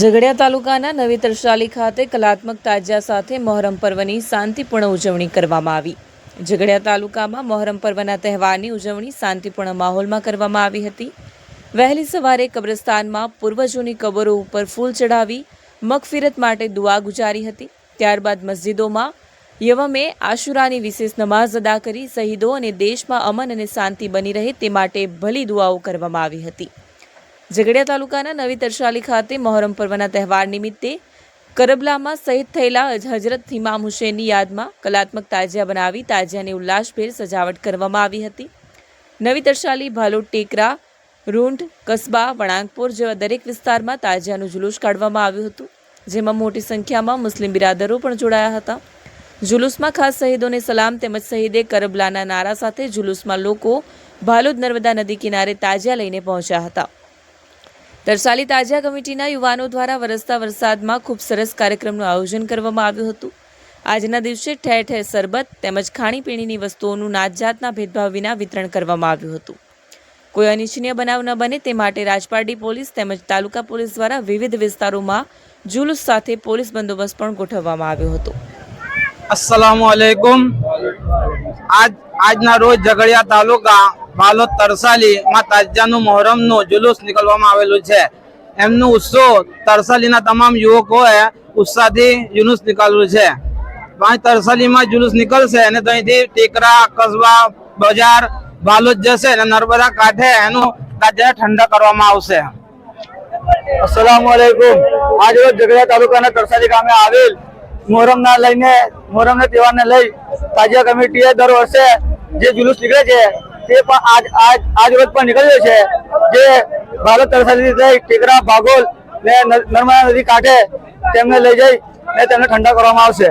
ઝઘડિયા તાલુકાના નવી તરસાલી ખાતે કલાત્મક તાજિયા સાથે મોહરમ પર્વની શાંતિપૂર્ણ ઉજવણી કરવામાં આવી. ઝઘડિયા તાલુકામાં મહોરમ પર્વના તહેવારની ઉજવણી શાંતિપૂર્ણ માહોલમાં કરવામાં આવી હતી. વહેલી સવારે કબ્રસ્તાનમાં પૂર્વજોની કબરો ઉપર ફૂલ ચઢાવી મગફિરત માટે દુઆ ગુજારી હતી. ત્યારબાદ મસ્જિદોમાં યવમે આશુરાની વિશેષ નમાઝ અદા કરી શહીદો અને દેશમાં અમન અને શાંતિ બની રહે તે માટે ભલી દુઆઓ કરવામાં આવી હતી. ઝઘડિયા તાલુકાના નવી તરશાલી ખાતે મહોરમ પર્વના તહેવાર નિમિત્તે કરબલામાં શહીદ થયેલા હજરત ઇમામ હુસેનની યાદમાં કલાત્મક તાજિયા બનાવી તાજિયાની ઉલ્લાસભેર સજાવટ કરવામાં આવી હતી. નવી તરશાલી ભાલોડ ટેકરા, રૂંઢ, કસ્બા, વણાંકપુર જેવા દરેક વિસ્તારમાં તાજિયાનું જુલુસ કાઢવામાં આવ્યું હતું, જેમાં મોટી સંખ્યામાં મુસ્લિમ બિરાદરો પણ જોડાયા હતા. જુલુસમાં ખાસ શહીદોને સલામ તેમજ શહીદે કરબલાના નારા સાથે જુલુસમાં લોકો ભાલોદ નર્મદા નદી કિનારે તાજિયા લઈને પહોંચ્યા હતા. તરસાલી તાજિયા કમિટીના યુવાનો દ્વારા વરસતા વરસાદમાં ખૂબ સરસ કાર્યક્રમનું આયોજન કરવામાં આવ્યું હતું. આજના દિવસે ઠેર ઠેર શરબત તેમજ ખાણીપીણીની વસ્તુઓનું નાતજાતના ભેદભાવ વિના વિતરણ કરવામાં આવ્યું હતું. કોઈ અનિચ્છનીય બનાવ ન બને તે માટે રાજપારડી પોલીસ તેમજ તાલુકા પોલીસ દ્વારા વિવિધ વિસ્તારોમાં જુલુસ સાથે પોલીસ બંદોબસ્ત પણ ગોઠવવામાં આવ્યો હતો. અસલામુ આજ આજના રોજ ઝઘડિયા તાલુકા બાલોદ તરસાલી માં તાજિયાનું મોહરમનું જુલુસ નીકળવામાં આવેલું છે. એમનું ઉત્સવ તરસાલીના તમામ યુવકોએ ઉત્સાહથી જુલુસ નીકળ્યું છે. તરસાલીમાં જુલુસ નીકળશે અને ત્યાંથી ટેકરા, કસબા, બજાર બાલોદ જશે અને નર્મદા કાંઠે એનું તાજા ઠંડા કરવામાં આવશે. અસલામ આજ રોજ ઝઘડિયા તાલુકાના તરસાલી ગામે આવેલ મોહરમ ના લઈને મોહરમ તહેવારને લઈ તાજિયા કમિટીએ દર વર્ષે જે જુલુસ નીકળે છે, તે પણ આજ આજ આજ રોજ પણ નીકળ્યો છે. જે ભારત તરસાલી લઈ ટેકરા, ભાગોલ ને નર્મદા નદી કાંઠે તેમને લઈ જઈ ને તેમને ઠંડા કરવામાં આવશે.